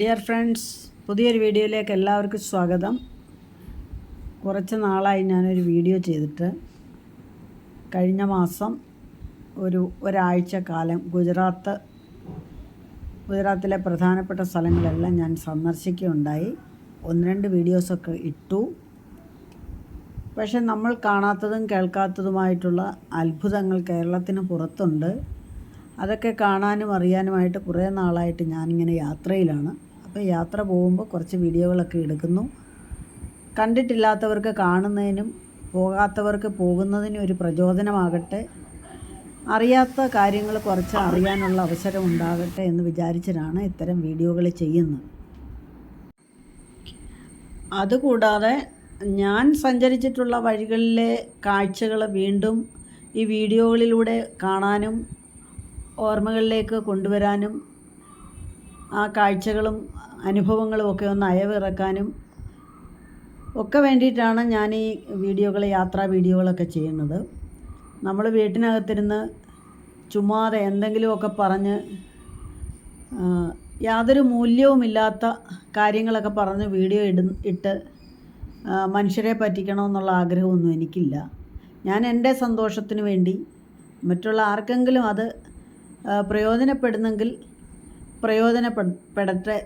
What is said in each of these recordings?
Dear friends പുതിയൊരു വീഡിയോയിലേക്ക് എല്ലാവർക്കും സ്വാഗതം. കുറച്ച് നാളായി ഞാനൊരു വീഡിയോ ചെയ്തിട്ട് കഴിഞ്ഞ മാസം ഒരു ഒരാഴ്ച കാലം ഗുജറാത്ത് ഗുജറാത്തിലെ പ്രധാനപ്പെട്ട സ്ഥലങ്ങളെല്ലാം ഞാൻ സന്ദർശിക്കുകയുണ്ടായി. ഒന്ന് രണ്ട് വീഡിയോസൊക്കെ ഇട്ടു. പക്ഷെ നമ്മൾ കാണാത്തതും കേൾക്കാത്തതുമായിട്ടുള്ള അത്ഭുതങ്ങൾ കേരളത്തിന് പുറത്തുണ്ട്. അതൊക്കെ കാണാനും അറിയാനുമായിട്ട് കുറേ നാളായിട്ട് ഞാനിങ്ങനെ യാത്രയിലാണ്. അപ്പോൾ യാത്ര പോകുമ്പോൾ കുറച്ച് വീഡിയോകളൊക്കെ എടുക്കുന്നു. കണ്ടിട്ടില്ലാത്തവർക്ക് കാണുന്നതിനും പോകാത്തവർക്ക് പോകുന്നതിനും ഒരു പ്രചോദനമാകട്ടെ. അറിയാത്ത കാര്യങ്ങൾ കുറച്ച് അറിയാനുള്ള അവസരം ഉണ്ടാകട്ടെ എന്ന് വിചാരിച്ചിട്ടാണ് ഇത്തരം വീഡിയോകൾ ചെയ്യുന്നത്. അതുകൂടാതെ ഞാൻ സഞ്ചരിച്ചിട്ടുള്ള വഴികളിലെ കാഴ്ചകൾ വീണ്ടും ഈ വീഡിയോകളിലൂടെ കാണാനും ഓർമ്മകളിലേക്ക് കൊണ്ടുവരാനും ആ കാഴ്ചകളും അനുഭവങ്ങളും ഒക്കെ ഒന്ന് അയവിറക്കാനും ഒക്കെ വേണ്ടിയിട്ടാണ് ഞാൻ ഈ വീഡിയോകൾ യാത്രാ വീഡിയോകളൊക്കെ ചെയ്യുന്നത്. നമ്മൾ വീട്ടിനകത്തിരുന്ന് ചുമ്മാതെ എന്തെങ്കിലുമൊക്കെ പറഞ്ഞ് യാതൊരു മൂല്യവുമില്ലാത്ത കാര്യങ്ങളൊക്കെ പറഞ്ഞ് വീഡിയോ ഇട ഇട്ട് മനുഷ്യരെ പറ്റിക്കണമെന്നുള്ള ആഗ്രഹമൊന്നും എനിക്കില്ല. ഞാൻ എന്റെ സന്തോഷത്തിന് വേണ്ടി മറ്റുള്ള ആർക്കെങ്കിലും അത് പ്രയോജനപ്പെടുന്നെങ്കിൽ പ്രയോജനപ്പെടട്ടെ.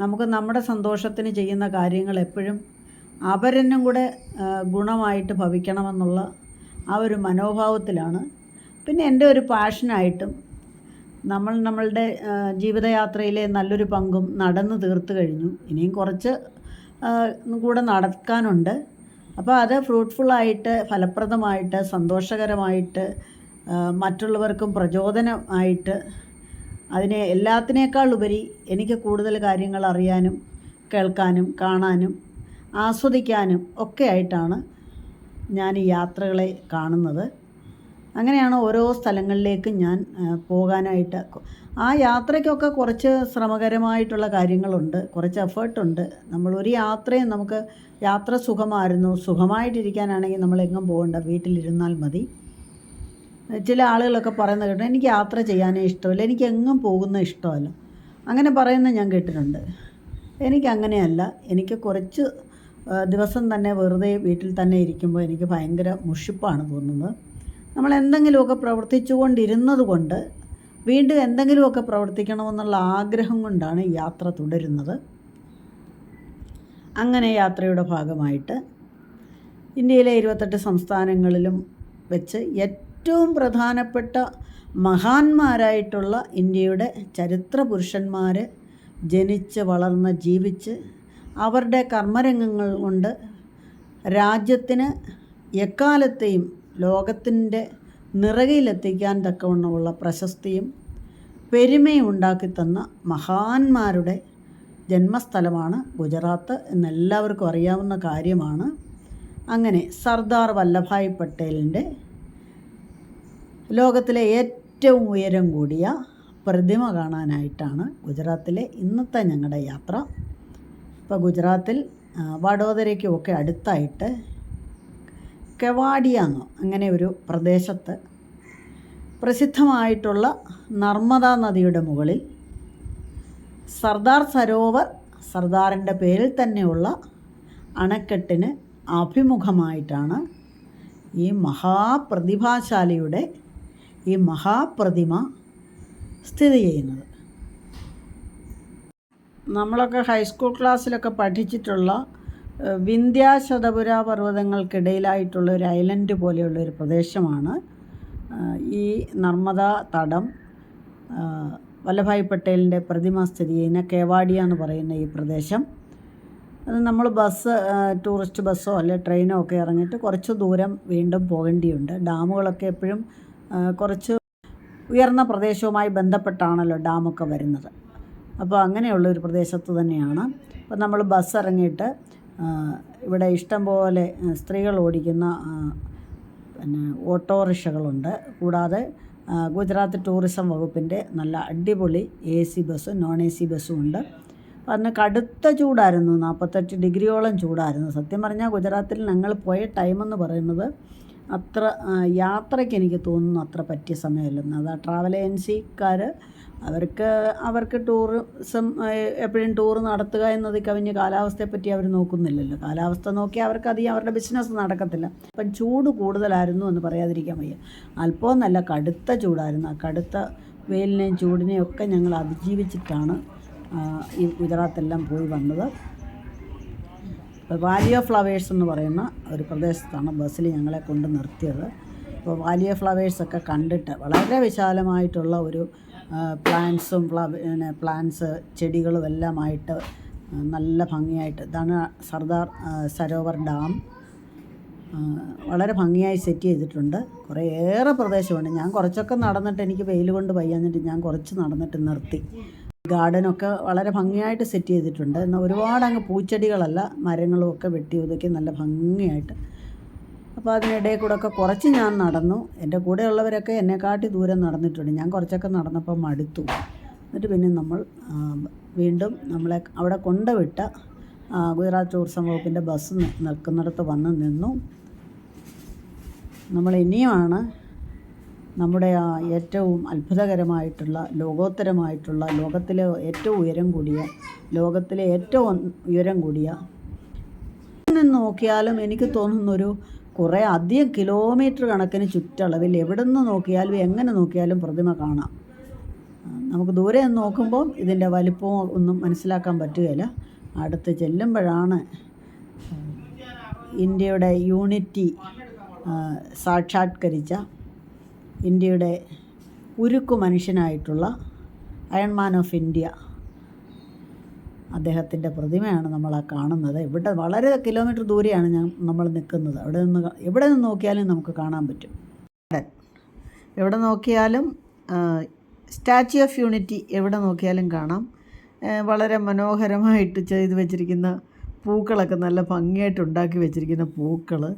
നമുക്ക് നമ്മുടെ സന്തോഷത്തിന് ചെയ്യുന്ന കാര്യങ്ങൾ എപ്പോഴും അവരെന്നും കൂടെ ഗുണമായിട്ട് ഭവിക്കണമെന്നുള്ള ആ ഒരു മനോഭാവത്തിലാണ്. പിന്നെ എന്റെ ഒരു പാഷനായിട്ടും നമ്മൾ നമ്മളുടെ ജീവിതയാത്രയിലെ നല്ലൊരു പങ്കും നടന്നു തീർത്തു കഴിഞ്ഞു. ഇനിയും കുറച്ച് കൂടെ നടക്കാനുണ്ട്. അപ്പോൾ അത് ഫ്രൂട്ട്ഫുള്ളായിട്ട് ഫലപ്രദമായിട്ട് സന്തോഷകരമായിട്ട് മറ്റുള്ളവർക്കും പ്രചോദനമായിട്ട് അതിനെ എല്ലാത്തിനേക്കാൾ ഉപരി എനിക്ക് കൂടുതൽ കാര്യങ്ങൾ അറിയാനും കേൾക്കാനും കാണാനും ആസ്വദിക്കാനും ഒക്കെ ആയിട്ടാണ് ഞാൻ ഈ യാത്രകളെ കാണുന്നത്. അങ്ങനെയാണ് ഓരോ സ്ഥലങ്ങളിലേക്കും ഞാൻ പോകാനായിട്ട് ആ യാത്രയ്ക്കൊക്കെ കുറച്ച് ശ്രമകരമായിട്ടുള്ള കാര്യങ്ങളുണ്ട് കുറച്ച് എഫേർട്ടുണ്ട്. നമ്മൾ ഒരു യാത്രയും നമുക്ക് യാത്ര സുഖമായിരുന്നു സുഖമായിട്ടിരിക്കാനാണെങ്കിൽ നമ്മൾ എങ്ങും പോകണ്ട വീട്ടിലിരുന്നാൽ മതി. ചില ആളുകളൊക്കെ പറയുന്നത് കേട്ടോ എനിക്ക് യാത്ര ചെയ്യാനേ ഇഷ്ടമല്ല എനിക്ക് എങ്ങും പോകുന്ന ഇഷ്ടമല്ല. അങ്ങനെ പറയുന്നത് ഞാൻ കേട്ടിട്ടുണ്ട്. എനിക്ക് അങ്ങനെയല്ല എനിക്ക് കുറച്ച് ദിവസം തന്നെ വെറുതെ വീട്ടിൽ തന്നെ ഇരിക്കുമ്പോൾ എനിക്ക് ഭയങ്കര മുഷിപ്പാണ് തോന്നുന്നത്. നമ്മൾ എന്തെങ്കിലുമൊക്കെ പ്രവർത്തിച്ചുകൊണ്ടിരുന്നത് കൊണ്ട് വീണ്ടും എന്തെങ്കിലുമൊക്കെ പ്രവർത്തിക്കണമെന്നുള്ള ആഗ്രഹം കൊണ്ടാണ് യാത്ര തുടരുന്നത്. അങ്ങനെ യാത്രയുടെ ഭാഗമായിട്ട് ഇന്ത്യയിലെ ഇരുപത്തെട്ട് സംസ്ഥാനങ്ങളിലും വെച്ച് ഏറ്റവും പ്രധാനപ്പെട്ട മഹാന്മാരായിട്ടുള്ള ഇന്ത്യയുടെ ചരിത്ര പുരുഷന്മാർ ജനിച്ച് വളർന്ന് ജീവിച്ച് അവരുടെ കർമ്മരംഗങ്ങൾ കൊണ്ട് രാജ്യത്തിന് എക്കാലത്തെയും ലോകത്തിന്റെ നിറകയിലെത്തിക്കാൻ തക്കവണ്ണമുള്ള പ്രശസ്തിയും പെരുമയും ഉണ്ടാക്കി തന്ന മഹാന്മാരുടെ ജന്മസ്ഥലമാണ് ഗുജറാത്ത് എന്നെല്ലാവർക്കും അറിയാവുന്ന കാര്യമാണ്. അങ്ങനെ സർദാർ വല്ലഭായ് പട്ടേലിന്റെ ലോകത്തിലെ ഏറ്റവും ഉയരം കൂടിയ പ്രതിമ കാണാനായിട്ടാണ് ഗുജറാത്തിലെ ഇന്നത്തെ ഞങ്ങളുടെ യാത്ര. ഇപ്പോൾ ഗുജറാത്തിൽ വഡോദരയ്ക്കുമൊക്കെ അടുത്തായിട്ട് കെവാഡിയാന്നോ അങ്ങനെ ഒരു പ്രദേശത്ത് പ്രസിദ്ധമായിട്ടുള്ള നർമ്മദാ നദിയുടെ മുകളിൽ സർദാർ സരോവർ സർദാറിന്റെ പേരിൽ തന്നെയുള്ള അണക്കെട്ടിന് അഭിമുഖമായിട്ടാണ് ഈ മഹാപ്രതിഭാശാലിയുടെ ഈ മഹാപ്രതിമ സ്ഥിതി ചെയ്യുന്നത്. നമ്മളൊക്കെ ഹൈസ്കൂൾ ക്ലാസ്സിലൊക്കെ പഠിച്ചിട്ടുള്ള വിന്ധ്യാശതപുര പർവതങ്ങൾക്കിടയിലായിട്ടുള്ള ഒരു ഐലൻഡ് പോലെയുള്ള ഒരു പ്രദേശമാണ് ഈ നർമ്മദ തടം വല്ലഭായ് പട്ടേലിന്റെ പ്രതിമ സ്ഥിതി ചെയ്യുന്ന കേവാഡിയ എന്ന് പറയുന്ന ഈ പ്രദേശം. അത് നമ്മൾ ബസ് ടൂറിസ്റ്റ് ബസ്സോ അല്ലെ ട്രെയിനോ ഒക്കെ ഇറങ്ങിയിട്ട് കുറച്ച് ദൂരം വീണ്ടും പോകേണ്ടിയുണ്ട്. ഡാമുകളൊക്കെ എപ്പോഴും കുറച്ച് ഉയർന്ന പ്രദേശവുമായി ബന്ധപ്പെട്ടാണല്ലോ ഡാമൊക്കെ വരുന്നത്. അപ്പോൾ അങ്ങനെയുള്ള ഒരു പ്രദേശത്ത് തന്നെയാണ്. അപ്പോൾ നമ്മൾ ബസ് ഇറങ്ങിയിട്ട് ഇവിടെ ഇഷ്ടംപോലെ സ്ത്രീകൾ ഓടിക്കുന്ന പിന്നെ ഓട്ടോറിക്ഷകളുണ്ട്. കൂടാതെ ഗുജറാത്ത് ടൂറിസം വകുപ്പിന്റെ നല്ല അടിപൊളി എ സി ബസ്സും നോൺ എ സി ബസ്സും ഉണ്ട്. അന്ന് കടുത്ത ചൂടായിരുന്നു നാൽപ്പത്തെട്ട് ഡിഗ്രിയോളം ചൂടായിരുന്നു. സത്യം പറഞ്ഞാൽ ഗുജറാത്തിൽ ഞങ്ങൾ പോയ ടൈമെന്ന് പറയുന്നത് അത്ര യാത്രയ്ക്ക് എനിക്ക് തോന്നുന്നു അത്ര പറ്റിയ സമയമല്ലെന്ന്. അത് ട്രാവൽ ഏജൻസിക്കാർ അവർക്ക് അവർക്ക് ടൂറിസം എപ്പോഴും ടൂർ നടത്തുക എന്നത് കവിഞ്ഞ് കാലാവസ്ഥയെപ്പറ്റി അവർ നോക്കുന്നില്ലല്ലോ. കാലാവസ്ഥ നോക്കി അവർക്ക് അധികം അവരുടെ ബിസിനസ് നടക്കത്തില്ല. അപ്പം ചൂട് കൂടുതലായിരുന്നു എന്ന് പറയാതിരിക്കാൻ വയ്യ. അല്പം നല്ല കടുത്ത ചൂടായിരുന്നു. ആ കടുത്ത വെയിലിനെയും ചൂടിനെയും ഒക്കെ ഞങ്ങൾ അതിജീവിച്ചിട്ടാണ് ഈ ഗുജറാത്തെല്ലാം പോയി വന്നത്. വാലി ഓഫ് ഫ്ലവേഴ്സ് എന്ന് പറയുന്ന ഒരു പ്രദേശത്താണ് ബസ്സിൽ ഞങ്ങളെ കൊണ്ട് നിർത്തിയത്. അപ്പോൾ വാലി ഓഫ് ഫ്ലവേഴ്സൊക്കെ കണ്ടിട്ട് വളരെ വിശാലമായിട്ടുള്ള ഒരു പ്ലാന്റ്സും ഫ്ലവ പ്ലാന്റ്സ് ചെടികളും എല്ലാമായിട്ട് നല്ല ഭംഗിയായിട്ട് ഇതാണ് സർദാർ സരോവർ ഡാം. വളരെ ഭംഗിയായി സെറ്റ് ചെയ്തിട്ടുണ്ട്. കുറേ കുറേയേറെ പ്രദേശമുണ്ട്. ഞാൻ കുറച്ചൊക്കെ നടന്നിട്ട് എനിക്ക് വെയിൽ കൊണ്ട് വയ്യാഞ്ഞിട്ട് ഞാൻ കുറച്ച് നടന്നിട്ട് നിർത്തി. ഗാർഡനൊക്കെ വളരെ ഭംഗിയായിട്ട് സെറ്റ് ചെയ്തിട്ടുണ്ട്. എന്നാൽ ഒരുപാട് അങ്ങ് പൂച്ചെടികളല്ല മരങ്ങളും ഒക്കെ വെട്ടി ഒതുക്കി നല്ല ഭംഗിയായിട്ട്. അപ്പോൾ അതിനിടയിൽ കൂടെ ഒക്കെ കുറച്ച് ഞാൻ നടന്നു. എന്റെ കൂടെയുള്ളവരൊക്കെ എന്നെക്കാട്ടി ദൂരം നടന്നിട്ടുണ്ട്. ഞാൻ കുറച്ചൊക്കെ നടന്നപ്പോൾ മടുത്തു. എന്നിട്ട് പിന്നെ നമ്മൾ വീണ്ടും നമ്മളെ അവിടെ കൊണ്ടുവിട്ട ഗുജറാത്ത് ടൂറിസം വകുപ്പിന്റെ ബസ് നിൽക്കുന്നിടത്ത് വന്ന് നിന്നു. നമ്മൾ ഇനിയുമാണ് നമ്മുടെ ആ ഏറ്റവും അത്ഭുതകരമായിട്ടുള്ള ലോകോത്തരമായിട്ടുള്ള ലോകത്തിലെ ഏറ്റവും ഉയരം കൂടിയ ലോകത്തിലെ ഏറ്റവും ഉയരം കൂടിയ നിന്ന് നോക്കിയാലും എനിക്ക് തോന്നുന്നൊരു കുറേ അധികം കിലോമീറ്റർ കണക്കിന് ചുറ്റളവിൽ എവിടെ നിന്ന് നോക്കിയാലും എങ്ങനെ നോക്കിയാലും പ്രതിമ കാണാം. നമുക്ക് ദൂരെ നിന്ന് നോക്കുമ്പോൾ ഇതിന്റെ വലിപ്പവും ഒന്നും മനസ്സിലാക്കാൻ പറ്റുകയില്ല. അടുത്ത് ചെല്ലുമ്പോഴാണ് ഇന്ത്യയുടെ യൂണിറ്റി സാക്ഷാത്കരിച്ച ഇന്ത്യയുടെ ഉരുക്കു മനുഷ്യനായിട്ടുള്ള അയൺമാൻ ഓഫ് ഇന്ത്യ അദ്ദേഹത്തിന്റെ പ്രതിമയാണ് നമ്മൾ ആ കാണുന്നത്. ഇവിടെ വളരെ കിലോമീറ്റർ ദൂരെയാണ് ഞാൻ നമ്മൾ നിൽക്കുന്നത്. അവിടെ നിന്ന് എവിടെ നിന്ന് നോക്കിയാലും നമുക്ക് കാണാൻ പറ്റും. എവിടെ നോക്കിയാലും സ്റ്റാച്യു ഓഫ് യൂണിറ്റി എവിടെ നോക്കിയാലും കാണാം. വളരെ മനോഹരമായിട്ട് ചെയ്ത് വെച്ചിരിക്കുന്ന പൂക്കളൊക്കെ നല്ല ഭംഗിയായിട്ട് ഉണ്ടാക്കി വെച്ചിരിക്കുന്ന പൂക്കൾ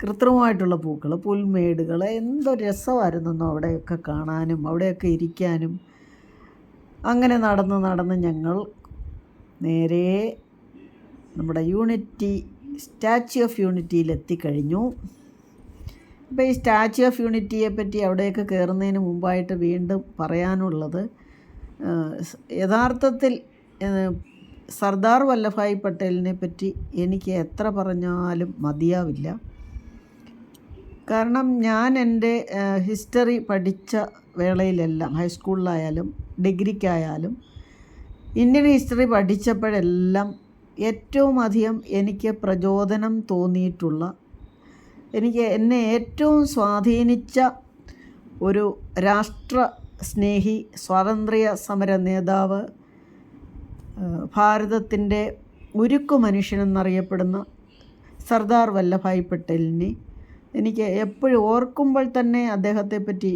കൃത്രിമമായിട്ടുള്ള പൂക്കൾ പുൽമേടുകൾ എന്തോ രസമായിരുന്നോ അവിടെയൊക്കെ കാണാനും അവിടെയൊക്കെ ഇരിക്കാനും. അങ്ങനെ നടന്ന് നടന്ന് ഞങ്ങൾ നേരെ നമ്മുടെ യൂണിറ്റി സ്റ്റാച്യു ഓഫ് യൂണിറ്റിയിൽ എത്തിക്കഴിഞ്ഞു. അപ്പോൾ ഈ സ്റ്റാച്യു ഓഫ് യൂണിറ്റിയെ പറ്റി അവിടെയൊക്കെ കയറുന്നതിന് മുമ്പായിട്ട് വീണ്ടും പറയാനുള്ളത് യഥാർത്ഥത്തിൽ സർദാർ വല്ലഭായ് പട്ടേലിനെ പറ്റി എനിക്ക് എത്ര പറഞ്ഞാലും മതിയാവില്ല. കാരണം ഞാൻ എന്റെ ഹിസ്റ്ററി പഠിച്ച വേളയിലെല്ലാം ഹൈസ്കൂളിലായാലും ഡിഗ്രിക്കായാലും ഇന്ത്യൻ ഹിസ്റ്ററി പഠിച്ചപ്പോഴെല്ലാം ഏറ്റവും അധികം എനിക്ക് പ്രചോദനം തോന്നിയിട്ടുള്ള എനിക്ക് എന്നെ ഏറ്റവും സ്വാധീനിച്ച ഒരു രാഷ്ട്ര സ്നേഹി സ്വാതന്ത്ര്യ സമര നേതാവ് ഭാരതത്തിന്റെ ഉരുക്കു മനുഷ്യനെന്നറിയപ്പെടുന്ന സർദാർ വല്ലഭായ് പട്ടേലിനെ എനിക്ക് എപ്പോഴും ഓർക്കുമ്പോൾ തന്നെ അദ്ദേഹത്തെ പറ്റി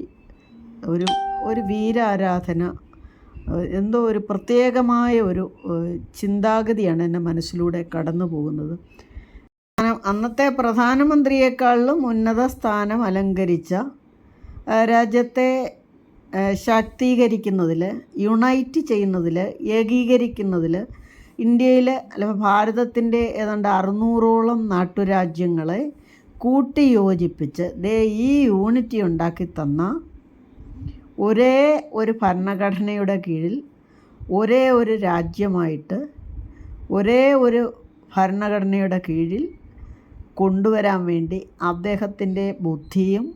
ഒരു ഒരു വീരാരാധന എന്തോ ഒരു പ്രത്യേകമായ ഒരു ചിന്താഗതിയാണ് എന്റെ മനസ്സിലൂടെ കടന്നു പോകുന്നത്. അന്നത്തെ പ്രധാനമന്ത്രിയെക്കാളിലും ഉന്നത സ്ഥാനം അലങ്കരിച്ച രാജ്യത്തെ ശാക്തീകരിക്കുന്നതിൽ യുണൈറ്റ് ചെയ്യുന്നതിൽ ഏകീകരിക്കുന്നതിൽ ഇന്ത്യയിലെ അല്ല ഭാരതത്തിന്റെ ഏതാണ്ട് അറുന്നൂറോളം നാട്ടുരാജ്യങ്ങളെ കൂട്ടിയോജിപ്പിച്ച് ദേ ഈ യൂണിറ്റി ഉണ്ടാക്കി തന്ന ഒരേ ഒരു ഭരണഘടനയുടെ കീഴിൽ ഒരേ ഒരു രാജ്യമായിട്ട് ഒരേ ഒരു ഭരണഘടനയുടെ കീഴിൽ കൊണ്ടുവരാൻ വേണ്ടി അദ്ദേഹത്തിന്റെ ബുദ്ധിയും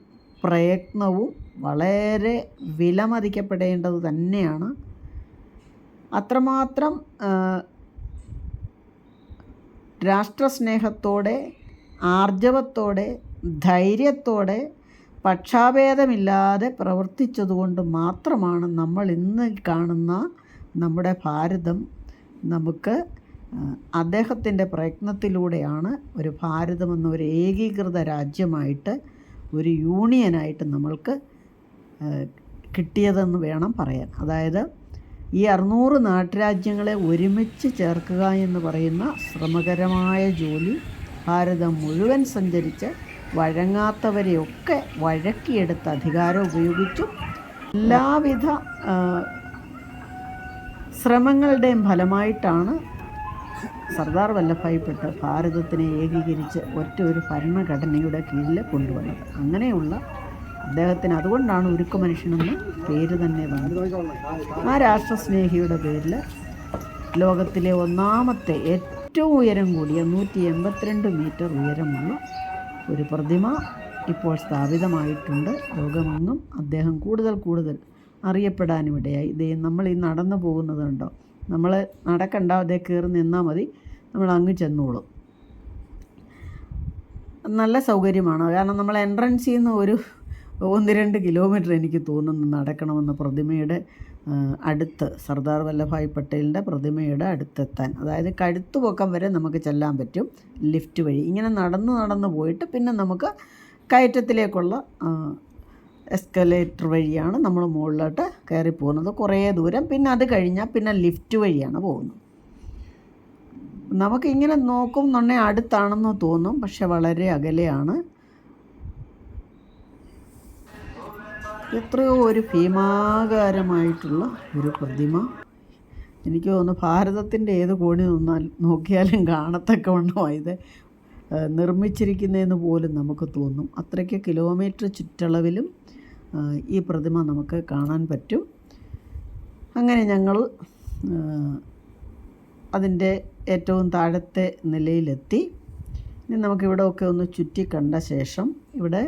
പ്രയത്നവും വളരെ വിലമതിക്കപ്പെടേണ്ടത് തന്നെയാണ്. അത്രമാത്രം രാഷ്ട്രസ്നേഹത്തോടെ ആർജവത്തോടെ ധൈര്യത്തോടെ പക്ഷാഭേദമില്ലാതെ പ്രവർത്തിച്ചതുകൊണ്ട് മാത്രമാണ് നമ്മൾ ഇന്ന് കാണുന്ന നമ്മുടെ ഭാരതം നമുക്ക് അദ്ദേഹത്തിന്റെ പ്രയത്നത്തിലൂടെയാണ് ഒരു ഭാരതം എന്ന ഒരു ഏകീകൃത രാജ്യമായിട്ട് ഒരു യൂണിയനായിട്ട് നമ്മൾക്ക് കിട്ടിയതെന്ന് വേണം പറയാൻ. അതായത് ഈ അറുന്നൂറ് നാട്ടുരാജ്യങ്ങളെ ഒരുമിച്ച് ചേർക്കുക എന്ന് പറയുന്ന ശ്രമകരമായ ജോലി ഭാരതം മുഴുവൻ സഞ്ചരിച്ച് വഴങ്ങാത്തവരെയൊക്കെ വഴക്കിയെടുത്ത് അധികാരം ഉപയോഗിച്ചും. എല്ലാവിധ ശ്രമങ്ങളുടെയും ഫലമായിട്ടാണ് സർദാർ വല്ലഭായ് പട്ടേൽ ഭാരതത്തിനെ ഏകീകരിച്ച് ഒറ്റ ഒരു ഭരണഘടനയുടെ കീഴിൽ കൊണ്ടുവന്നത്. അങ്ങനെയുള്ള അദ്ദേഹത്തിന് അതുകൊണ്ടാണ് ഉരുക്കു മനുഷ്യനെന്ന് പേര് തന്നെ വന്നത്. ആ രാഷ്ട്രസ്നേഹിയുടെ പേരിൽ ലോകത്തിലെ ഒന്നാമത്തെ ഏറ്റവും ഉയരം കൂടിയ നൂറ്റി എൺപത്തിരണ്ട് മീറ്റർ ഉയരമുള്ള ഒരു പ്രതിമ ഇപ്പോൾ സ്ഥാപിതമായിട്ടുണ്ട്. ലോകമെങ്ങും അദ്ദേഹം കൂടുതൽ കൂടുതൽ അറിയപ്പെടാനും ഇടയായി. ഇത് നമ്മൾ ഈ നടന്നു പോകുന്നതുണ്ടോ നമ്മൾ നടക്കണ്ട അതേ കയറി നിന്നാൽ മതി. നമ്മൾ അങ്ങ് ചെന്നോളും. നല്ല സൗകര്യമാണ്. കാരണം നമ്മൾ എൻട്രൻസ് ചെയ്യുന്ന ഒരു ഒന്ന് രണ്ട് കിലോമീറ്റർ എനിക്ക് തോന്നുന്നു നടക്കണമെന്ന് പ്രതിമയുടെ അടുത്ത് സർദാർ വല്ലഭായ് പട്ടേലിന്റെ പ്രതിമയുടെ അടുത്തെത്താൻ. അതായത് കഴുത്തു പൊക്കം വരെ നമുക്ക് ചെല്ലാൻ പറ്റും ലിഫ്റ്റ് വഴി. ഇങ്ങനെ നടന്ന് നടന്ന് പോയിട്ട് പിന്നെ നമുക്ക് കയറ്റത്തിലേക്കുള്ള എസ്കലേറ്റർ വഴിയാണ് നമ്മൾ മുകളിലോട്ട് കയറി പോകുന്നത്. കുറേ ദൂരം. പിന്നെ അത് കഴിഞ്ഞാൽ പിന്നെ ലിഫ്റ്റ് വഴിയാണ് പോകുന്നത്. നമുക്കിങ്ങനെ നോക്കും എന്നുണ്ടെങ്കിൽ അടുത്താണെന്ന് തോന്നും. പക്ഷെ വളരെ അകലെയാണ്. എത്രയോ ഒരു ഭീമാകാരമായിട്ടുള്ള ഒരു പ്രതിമ. എനിക്ക് തോന്നുന്നു ഭാരതത്തിന്റെ ഏത് കോണി നിന്നാൽ നോക്കിയാലും കാണത്തക്കവണ്ണമായത് നിർമ്മിച്ചിരിക്കുന്നതെന്ന് പോലും നമുക്ക് തോന്നും. അത്രയ്ക്ക് കിലോമീറ്റർ ചുറ്റളവിലും ഈ പ്രതിമ നമുക്ക് കാണാൻ പറ്റും. അങ്ങനെ ഞങ്ങൾ അതിന്റെ ഏറ്റവും താഴത്തെ നിലയിലെത്തി. ഇനി നമുക്കിവിടെ ഒക്കെ ഒന്ന് ചുറ്റി കണ്ട ശേഷം ഇവിടെ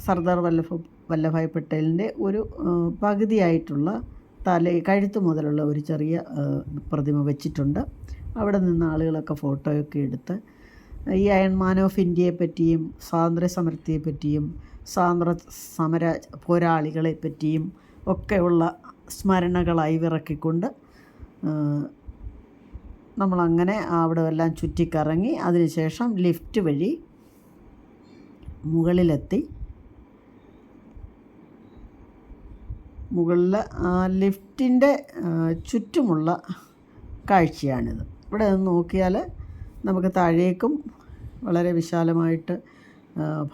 സർദാർ വല്ലഭ വല്ലഭായ് പട്ടേലിന്റെ ഒരു പകുതിയായിട്ടുള്ള തല കഴുത്ത് മുതലുള്ള ഒരു ചെറിയ പ്രതിമ വെച്ചിട്ടുണ്ട്. അവിടെ നിന്ന് ആളുകളൊക്കെ ഫോട്ടോയൊക്കെ എടുത്ത് ഈ അയൺ മാൻ ഓഫ് ഇന്ത്യയെ പറ്റിയും സ്വാതന്ത്ര്യ സമരത്തെ പറ്റിയും സ്വാതന്ത്ര്യ സമര പോരാളികളെ പറ്റിയും ഒക്കെയുള്ള സ്മരണകളായി വിറക്കിക്കൊണ്ട് നമ്മളങ്ങനെ അവിടെ എല്ലാം ചുറ്റിക്കറങ്ങി അതിനുശേഷം ലിഫ്റ്റ് വഴി മുകളിലെത്തി. മുകളിൽ ലിഫ്റ്റിന്റെ ചുറ്റുമുള്ള കാഴ്ചയാണിത്. ഇവിടെ നിന്ന് നോക്കിയാൽ നമുക്ക് താഴേക്കും വളരെ വിശാലമായിട്ട്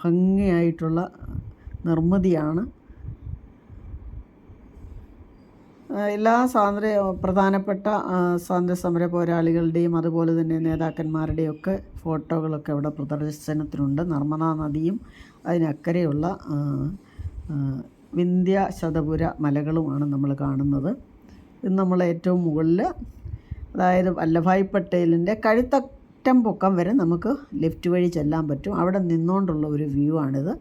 ഭംഗിയായിട്ടുള്ള നിർമ്മിതിയാണ്. എല്ലാ സ്വാതന്ത്ര്യ പ്രധാനപ്പെട്ട സ്വാതന്ത്ര്യ സമര പോരാളികളുടെയും അതുപോലെ തന്നെ നേതാക്കന്മാരുടെയും ഒക്കെ ഫോട്ടോകളൊക്കെ ഇവിടെ പ്രദർശനത്തിനുണ്ട്. നർമ്മദാ നദിയും അതിനക്കരെയുള്ള വിന്ധ്യ ശതപുര മലകളുമാണ് നമ്മൾ കാണുന്നത്. ഇത് നമ്മൾ ഏറ്റവും മുകളിൽ അതായത് വല്ലഭായ് പട്ടേലിന്റെ കഴുത്തറ്റം പൊക്കം വരെ നമുക്ക് ലിഫ്റ്റ് വഴി ചെല്ലാൻ പറ്റും. അവിടെ നിന്നുകൊണ്ടുള്ള ഒരു വ്യൂ ആണിത്.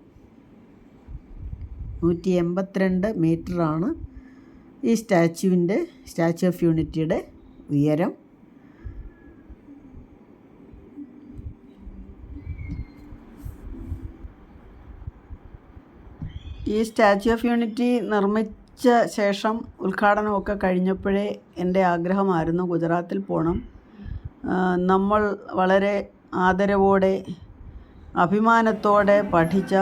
നൂറ്റി എൺപത്തിരണ്ട് മീറ്ററാണ് ഈ സ്റ്റാച്യുവിന്റെ സ്റ്റാച്യു ഓഫ് യൂണിറ്റിയുടെ ഉയരം. ഈ സ്റ്റാച്യു ഓഫ് യൂണിറ്റി നിർമ്മിച്ച ശേഷം ഉദ്ഘാടനമൊക്കെ കഴിഞ്ഞപ്പോഴേ എന്റെ ആഗ്രഹമായിരുന്നു ഗുജറാത്തിൽ പോകണം. നമ്മൾ വളരെ ആദരവോടെ അഭിമാനത്തോടെ പഠിച്ച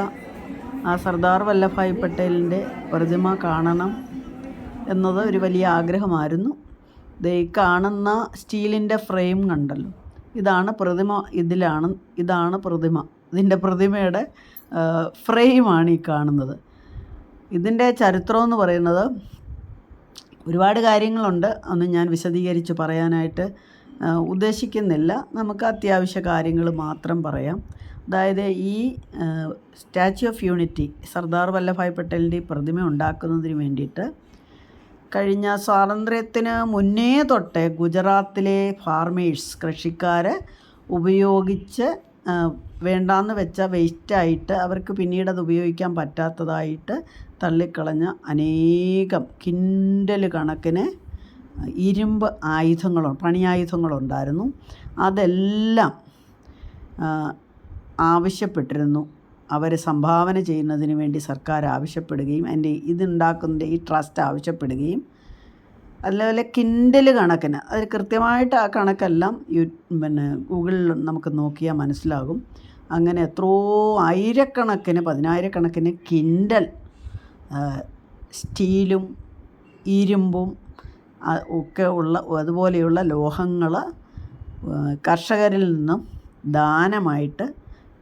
ആ സർദാർ വല്ലഭായ് പട്ടേലിന്റെ പ്രതിമ കാണണം എന്നത് ഒരു വലിയ ആഗ്രഹമായിരുന്നു. ദേ കാണുന്ന സ്റ്റീലിന്റെ ഫ്രെയിം കണ്ടല്ലോ. ഇതാണ് പ്രതിമ ഇതിലാണ് ഇതാണ് പ്രതിമ. ഇതിന്റെ പ്രതിമയുടെ ഫ്രെയിമാണ് ഈ കാണുന്നത്. ഇതിന്റെ ചരിത്രം എന്ന് പറയുന്നത് ഒരുപാട് കാര്യങ്ങളുണ്ട് അന്ന് ഞാൻ വിശദീകരിച്ച് പറയാനായിട്ട് ഉദ്ദേശിക്കുന്നില്ല. നമുക്ക് അത്യാവശ്യ കാര്യങ്ങൾ മാത്രം പറയാം. അതായത് ഈ statue of unity Sardar Vallabhbhai പട്ടേലിന്റെ പ്രതിമ ഉണ്ടാക്കുന്നതിന് വേണ്ടിയിട്ട് കഴിഞ്ഞ സ്വാതന്ത്ര്യത്തിന് മുന്നേ തൊട്ടേ ഗുജറാത്തിലെ ഫാർമേഴ്സ് കൃഷിക്കാർ ഉപയോഗിച്ച് വേണ്ടാന്ന് വെച്ച വേസ്റ്റായിട്ട് അവർക്ക് പിന്നീട് അത് ഉപയോഗിക്കാൻ പറ്റാത്തതായിട്ട് തള്ളിക്കളഞ്ഞ അനേകം കിൻഡൽ കണക്കിന് ഇരുമ്പ് ആയുധങ്ങളോ പണിയായുധങ്ങളുണ്ടായിരുന്നു. അതെല്ലാം ആവശ്യപ്പെട്ടിരുന്നു. അവർ സംഭാവന ചെയ്യുന്നതിന് വേണ്ടി സർക്കാർ ആവശ്യപ്പെടുകയും അതിന്റെ ഇതുണ്ടാക്കുന്നതിന്റെ ഈ ട്രസ്റ്റ് ആവശ്യപ്പെടുകയും അതുപോലെ കിൻഡൽ കണക്കിന്. അത് കൃത്യമായിട്ട് ആ കണക്കെല്ലാം യു പിന്നെ ഗൂഗിളിൽ നമുക്ക് നോക്കിയാൽ മനസ്സിലാകും. അങ്ങനെ എത്രയോ ആയിരക്കണക്കിന് പതിനായിരക്കണക്കിന് കിൻഡൽ സ്റ്റീലും ഇരുമ്പും ഒക്കെ ഉള്ള അതുപോലെയുള്ള ലോഹങ്ങൾ കർഷകരിൽ നിന്നും ദാനമായിട്ട്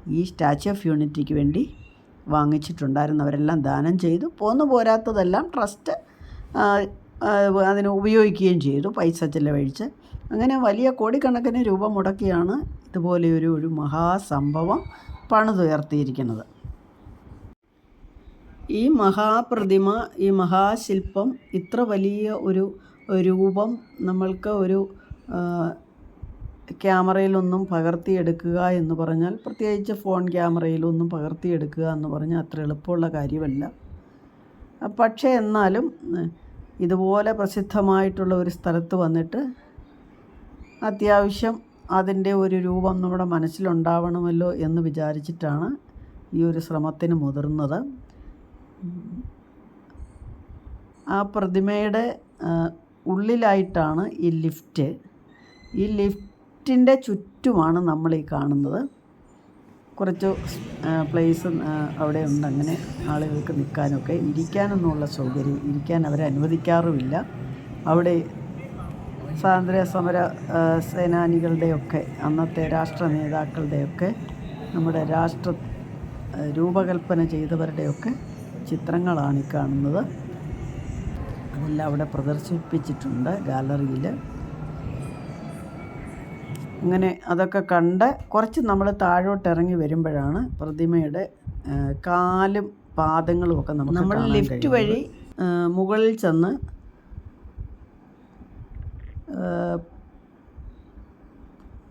ഈ സ്റ്റാച്യു ഓഫ് യൂണിറ്റിക്ക് വേണ്ടി വാങ്ങിച്ചിട്ടുണ്ടായിരുന്നവരെല്ലാം ദാനം ചെയ്തു. പോന്നു പോരാത്തതെല്ലാം ട്രസ്റ്റ് അതിന് ഉപയോഗിക്കുകയും ചെയ്തു പൈസ ചിലവഴിച്ച് അങ്ങനെ വലിയ കോടിക്കണക്കിന് രൂപ മുടക്കിയാണ് ഇതുപോലെയൊരു ഒരു മഹാസംഭവം പണിതുയർത്തിയിരിക്കുന്നത്. ഈ മഹാപ്രതിമ ഈ മഹാശില്പം ഇത്ര വലിയ ഒരു രൂപം നമ്മൾക്ക് ഒരു ക്യാമറയിലൊന്നും പകർത്തിയെടുക്കുക എന്ന് പറഞ്ഞാൽ പ്രത്യേകിച്ച് ഫോൺ ക്യാമറയിലൊന്നും പകർത്തിയെടുക്കുക എന്ന് പറഞ്ഞാൽ അത്ര എളുപ്പമുള്ള കാര്യമല്ല. പക്ഷേ എന്നാലും ഇതുപോലെ പ്രസിദ്ധമായിട്ടുള്ള ഒരു സ്ഥലത്ത് വന്നിട്ട് അത്യാവശ്യം അതിന്റെ ഒരു രൂപം നമ്മുടെ മനസ്സിലുണ്ടാവണമല്ലോ എന്ന് വിചാരിച്ചിട്ടാണ് ഈ ഒരു ശ്രമത്തിന് മുതിർന്നത്. ആ പ്രതിമയുടെ ഉള്ളിലായിട്ടാണ് ഈ ലിഫ്റ്റ്. ഈ ലിഫ്റ്റിന്റെ ചുറ്റുമാണ് നമ്മൾ ഈ കാണുന്നത്. കുറച്ച് പ്ലേസ് അവിടെ ഉണ്ട്. അങ്ങനെ ആളുകൾക്ക് നിൽക്കാനൊക്കെ ഇരിക്കാനൊന്നുമുള്ള സൗകര്യം ഇരിക്കാൻ അവരെ അനുവദിക്കാറുമില്ല. അവിടെ സ്വാതന്ത്ര്യ സമര സേനാനികളുടെയൊക്കെ അന്നത്തെ രാഷ്ട്ര നേതാക്കളുടെയൊക്കെ നമ്മുടെ രാഷ്ട്ര രൂപകൽപ്പന ചെയ്തവരുടെയൊക്കെ ചിത്രങ്ങളാണ് ഈ കാണുന്നത്. അതെല്ലാം അവിടെ പ്രദർശിപ്പിച്ചിട്ടുണ്ട് ഗാലറിയിൽ അങ്ങനെ അതൊക്കെ കണ്ട് കുറച്ച് നമ്മൾ താഴോട്ട് ഇറങ്ങി വരുമ്പോഴാണ് പ്രതിമയുടെ കാലും പാദങ്ങളും ഒക്കെ നമുക്ക് നമ്മൾ ലിഫ്റ്റ് വഴി മുകളിൽ ചെന്ന്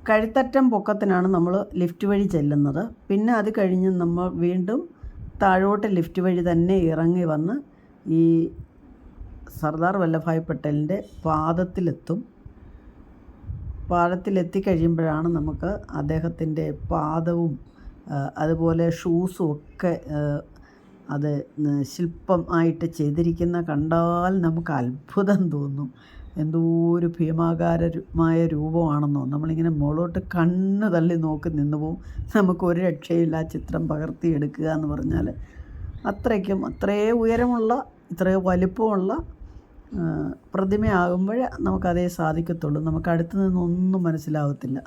കഴുത്തറ്റം പൊക്കത്തിനാണ് നമ്മൾ ലിഫ്റ്റ് വഴി ചെല്ലുന്നത്. പിന്നെ അത് കഴിഞ്ഞ് നമ്മൾ വീണ്ടും താഴോട്ട് ലിഫ്റ്റ് വഴി തന്നെ ഇറങ്ങി വന്ന് ഈ സർദാർ വല്ലഭായ് പട്ടേലിന്റെ പാദത്തിലെത്തും. പാദത്തിലെത്തിക്കഴിയുമ്പോഴാണ് നമുക്ക് അദ്ദേഹത്തിന്റെ പാദവും അതുപോലെ ഷൂസും ഒക്കെ അത് ശില്പം ആയിട്ട് ചെയ്തിരിക്കുന്ന കണ്ടാൽ നമുക്ക് അത്ഭുതം തോന്നും. എന്തോ ഒരു ഭീമാകാരമായ രൂപമാണെന്നോ നമ്മളിങ്ങനെ മുകളോട്ട് കണ്ണ് തള്ളി നോക്കി നിന്ന് പോവും. നമുക്ക് ഒരു രക്ഷയില്ല ആ ചിത്രം പകർത്തിയെടുക്കുക എന്ന് പറഞ്ഞാൽ അത്രയ്ക്കും അത്രേ ഉയരമുള്ള ഇത്രയോ വലിപ്പമുള്ള പ്രതിമയാകുമ്പോൾ നമുക്കതേ സാധിക്കത്തുള്ളൂ. നമുക്ക് അടുത്ത് നിന്നൊന്നും മനസ്സിലാവത്തില്ല.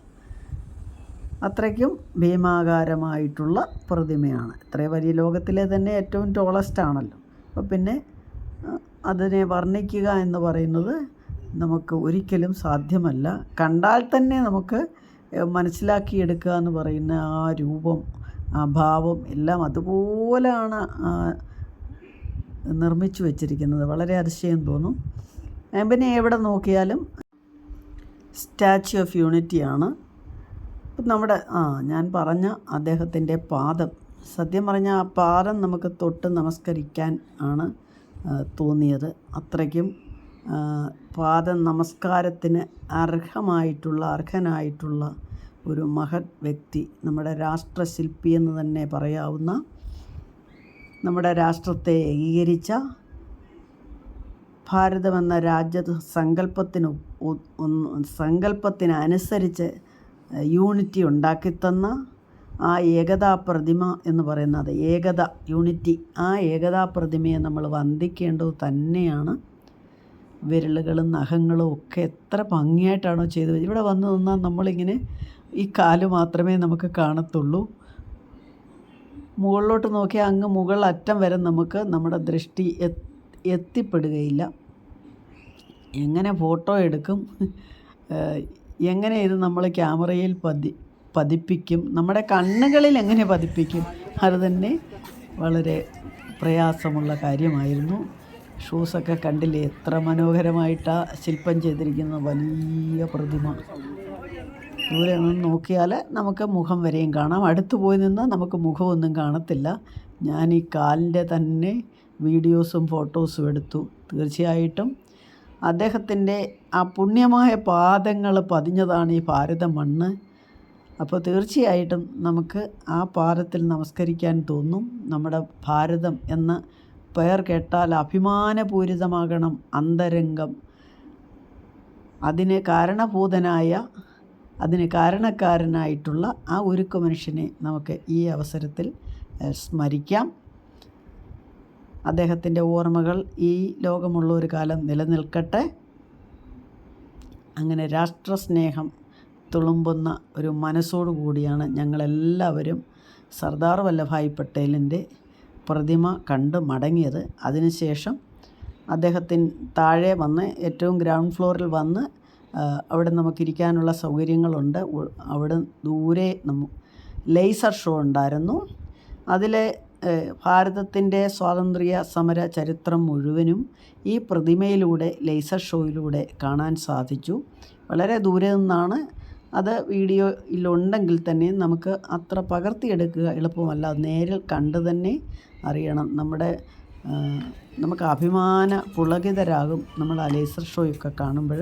അത്രയ്ക്കും ഭീമാകാരമായിട്ടുള്ള പ്രതിമയാണ്. ഇത്രയും വലിയ ലോകത്തിലെ തന്നെ ഏറ്റവും ടോളസ്റ്റ് ആണല്ലോ. അപ്പോൾ പിന്നെ അതിനെ വർണിക്കുക എന്ന് പറയുന്നത് നമുക്ക് ഒരിക്കലും സാധ്യമല്ല. കണ്ടാൽ തന്നെ നമുക്ക് മനസ്സിലാക്കിയെടുക്കുക എന്ന് പറയുന്ന ആ രൂപം ആ ഭാവം എല്ലാം അതുപോലെയാണ് നിർമ്മിച്ചു വച്ചിരിക്കുന്നത്. വളരെ അതിശയം തോന്നും. പിന്നെ എവിടെ നോക്കിയാലും സ്റ്റാച്യു ഓഫ് യൂണിറ്റിയാണ് ഇപ്പം നമ്മുടെ ആ ഞാൻ പറഞ്ഞ അദ്ദേഹത്തിന്റെ പാദം. സത്യം പറഞ്ഞാൽ ആ പാദം നമുക്ക് തൊട്ട് നമസ്കരിക്കാൻ ആണ് തോന്നിയത്. അത്രയ്ക്കും പാദ നമസ്കാരത്തിന് അർഹമായിട്ടുള്ള അർഹനായിട്ടുള്ള ഒരു മഹത് വ്യക്തി നമ്മുടെ രാഷ്ട്രശില്പി എന്ന് തന്നെ പറയാവുന്ന നമ്മുടെ രാഷ്ട്രത്തെ ഏകീകരിച്ച ഭാരതമെന്ന രാജ്യ സങ്കല്പത്തിന് സങ്കല്പത്തിനനുസരിച്ച് യൂണിറ്റി ഉണ്ടാക്കിത്തന്ന ആ ഏകതാ പ്രതിമ എന്ന് പറയുന്നത് ഏകത യൂണിറ്റി ആ ഏകതാ പ്രതിമയെ നമ്മൾ വന്ദിക്കേണ്ടത് തന്നെയാണ്. വിരലുകളും നഖങ്ങളും ഒക്കെ എത്ര ഭംഗിയായിട്ടാണോ ചെയ്തത്. ഇവിടെ വന്ന് നിന്നാൽ നമ്മളിങ്ങനെ ഈ കാൽ മാത്രമേ നമുക്ക് കാണത്തുള്ളൂ. മുകളിലോട്ട് നോക്കിയാൽ അങ്ങ് മുകൾ അറ്റം വരെ നമുക്ക് നമ്മുടെ ദൃഷ്ടി എത്തിപ്പെടുകയില്ല. എങ്ങനെ ഫോട്ടോ എടുക്കും? എങ്ങനെ ഇത് നമ്മൾ ക്യാമറയിൽ പതി പതിപ്പിക്കും? നമ്മുടെ കണ്ണുകളിൽ എങ്ങനെ പതിപ്പിക്കും? അത് തന്നെ വളരെ പ്രയാസമുള്ള കാര്യമായിരുന്നു. ഷൂസൊക്കെ കണ്ടില്ലേ? എത്ര മനോഹരമായിട്ടാണ് ശില്പം ചെയ്തിരിക്കുന്ന വലിയ പ്രതിമ. ദൂരെ നിന്ന് നോക്കിയാൽ നമുക്ക് മുഖം വരെയും കാണാം. അടുത്ത് പോയി നിന്നാൽ നമുക്ക് മുഖമൊന്നും കാണത്തില്ല. ഞാൻ ഈ കാലിന്റെ തന്നെ വീഡിയോസും ഫോട്ടോസും എടുത്തു. തീർച്ചയായിട്ടും അദ്ദേഹത്തിന്റെ ആ പുണ്യമായ പാദങ്ങൾ പതിഞ്ഞതാണ് ഈ ഭാരത മണ്ണ്. അപ്പോൾ തീർച്ചയായിട്ടും നമുക്ക് ആ പാദത്തിൽ നമസ്കരിക്കാൻ തോന്നും. നമ്മുടെ ഭാരതം എന്ന പേർ കേട്ടാൽ അഭിമാനപൂരിതമാകണം അന്തരംഗം. അതിന് കാരണഭൂതനായ അതിന് കാരണക്കാരനായിട്ടുള്ള ആ ഒരുക്ക മനുഷ്യനെ നമുക്ക് ഈ അവസരത്തിൽ സ്മരിക്കാം. അദ്ദേഹത്തിന്റെ ഓർമ്മകൾ ഈ ലോകമുള്ള ഒരു കാലം നിലനിൽക്കട്ടെ. അങ്ങനെ രാഷ്ട്രസ്നേഹം തുളുമ്പുന്ന ഒരു മനസ്സോടു കൂടിയാണ് ഞങ്ങളെല്ലാവരും സർദാർ വല്ലഭായ് പട്ടേലിന്റെ പ്രതിമ കണ്ട് മടങ്ങിയത്. അതിനുശേഷം അദ്ദേഹത്തിന് താഴെ വന്ന് ഏറ്റവും ഗ്രൗണ്ട് ഫ്ലോറിൽ വന്ന് അവിടെ നമുക്കിരിക്കാനുള്ള സൗകര്യങ്ങളുണ്ട്. അവിടെ ദൂരെ ലേസർ ഷോ ഉണ്ടായിരുന്നു. അതിലെ ഭാരതത്തിന്റെ സ്വാതന്ത്ര്യ സമര ചരിത്രം മുഴുവനും ഈ പ്രതിമയിലൂടെ ലേസർ ഷോയിലൂടെ കാണാൻ സാധിച്ചു. വളരെ ദൂരെ നിന്നാണ് അത് വീഡിയോയിലുണ്ടെങ്കിൽ തന്നെ നമുക്ക് അത്ര പകർത്തിയെടുക്കുക എളുപ്പമല്ല. നേരിൽ കണ്ട് തന്നെ അറിയണം. നമ്മുടെ നമുക്ക് അഭിമാന പുളകിതരാകും നമ്മൾ ആ ലേസർ ഷോയൊക്കെ കാണുമ്പോൾ.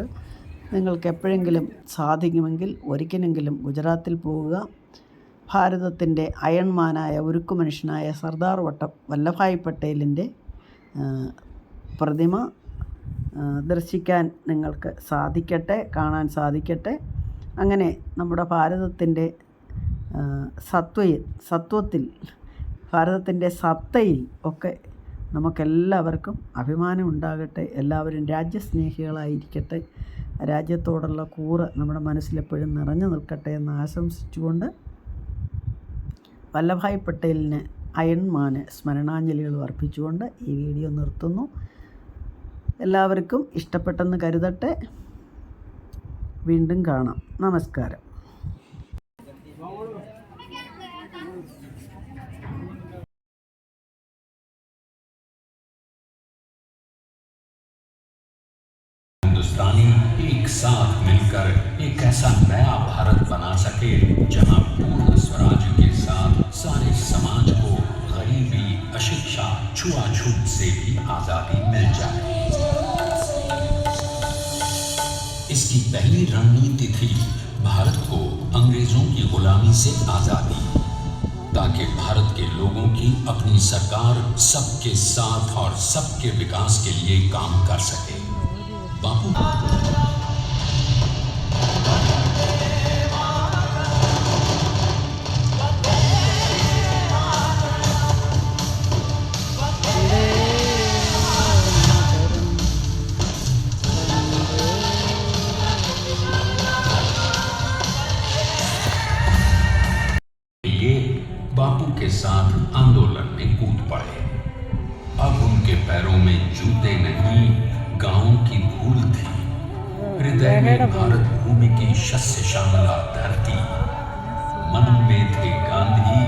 നിങ്ങൾക്ക് എപ്പോഴെങ്കിലും സാധിക്കുമെങ്കിൽ ഒരിക്കലെങ്കിലും ഗുജറാത്തിൽ പോവുക. ഭാരതത്തിന്റെ അയൺമാനായ ഉരുക്കു മനുഷ്യനായ സർദാർ വട്ട വല്ലഭായ് പട്ടേലിന്റെ പ്രതിമ ദർശിക്കാൻ നിങ്ങൾക്ക് സാധിക്കട്ടെ കാണാൻ സാധിക്കട്ടെ. അങ്ങനെ നമ്മുടെ ഭാരതത്തിന്റെ സത്വയിൽ സത്വത്തിൽ ഭാരതത്തിന്റെ സത്തയിൽ ഒക്കെ നമുക്കെല്ലാവർക്കും അഭിമാനം ഉണ്ടാകട്ടെ. എല്ലാവരും രാജ്യസ്നേഹികളായിരിക്കട്ടെ. രാജ്യത്തോടുള്ള കൂറ് നമ്മുടെ മനസ്സിലെപ്പോഴും നിറഞ്ഞു നിൽക്കട്ടെ എന്ന് ആശംസിച്ചുകൊണ്ട് വല്ലഭായ് പട്ടേലിന് അയൺമാന് സ്മരണാഞ്ജലികൾ അർപ്പിച്ചുകൊണ്ട് ഈ വീഡിയോ നിർത്തുന്നു. എല്ലാവർക്കും ഇഷ്ടപ്പെട്ടെന്ന് കരുതട്ടെ. വീണ്ടും കാണാം. നമസ്കാരം. हिंदुस्तानी एक साथ मिलकर एक ऐसा नया भारत बना सके, जहाँ पूर्ण स्वराज के साथ सारे समाज को गरीबी, अशिक्षा, छुआछूत से भी आज़ादी मिल जाए। इसकी पहली रणनीति थी भारत को अंग्रेज़ों की गुलामी से आज़ादी, ताकि भारत के लोगों की अपनी सरकार सबके साथ और सबके विकास के लिए काम कर सके। বাপু भारत भूमि की शस्य श्यामला धरती। मन में थे गांधी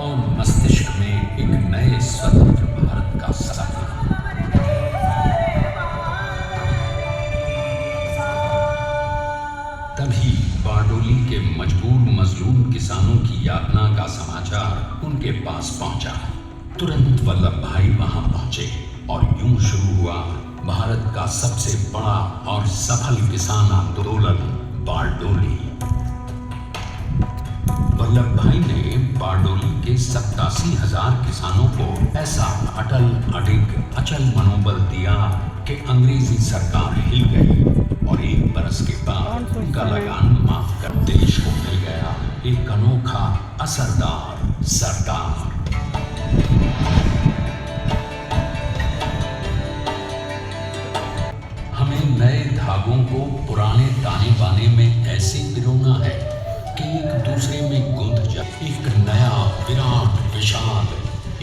और मस्तिष्क में एक नए स्वतंत्र भारत का सपना तभी बारडोली के मजबूर मजलूम किसानों की यातना का समाचार उनके पास पहुँचा। तुरंत वल्लभ भाई वहाँ पहुँचे और यूँ शुरू हुआ भारत का सबसे बड़ा और सफल किसान आंदोलन बारडोली। वल्लभ भाई ने बारडोली के सत्तासी हज़ार किसानों को ऐसा अटल अडिग अचल मनोबल दिया कि अंग्रेज़ी सरकार हिल गई और एक बरस के बाद उनका लगान माफ़ कर देश को मिल गया। एक अनोखा असरदार सरदार। भागों को पुराने ताने बाने में ऐसे पिरोना है कि एक दूसरे में गुंद जाए। एक नया विराट विशाल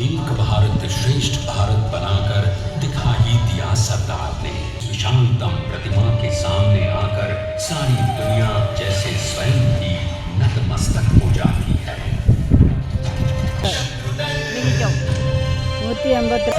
एक भारत श्रेष्ठ भारत बनाकर दिखा ही दिया सरदार ने। सुशांतम प्रतिमा के सामने आकर सारी दुनिया जैसे स्वयं ही नतमस्तक हो जाती है। नूती अंबत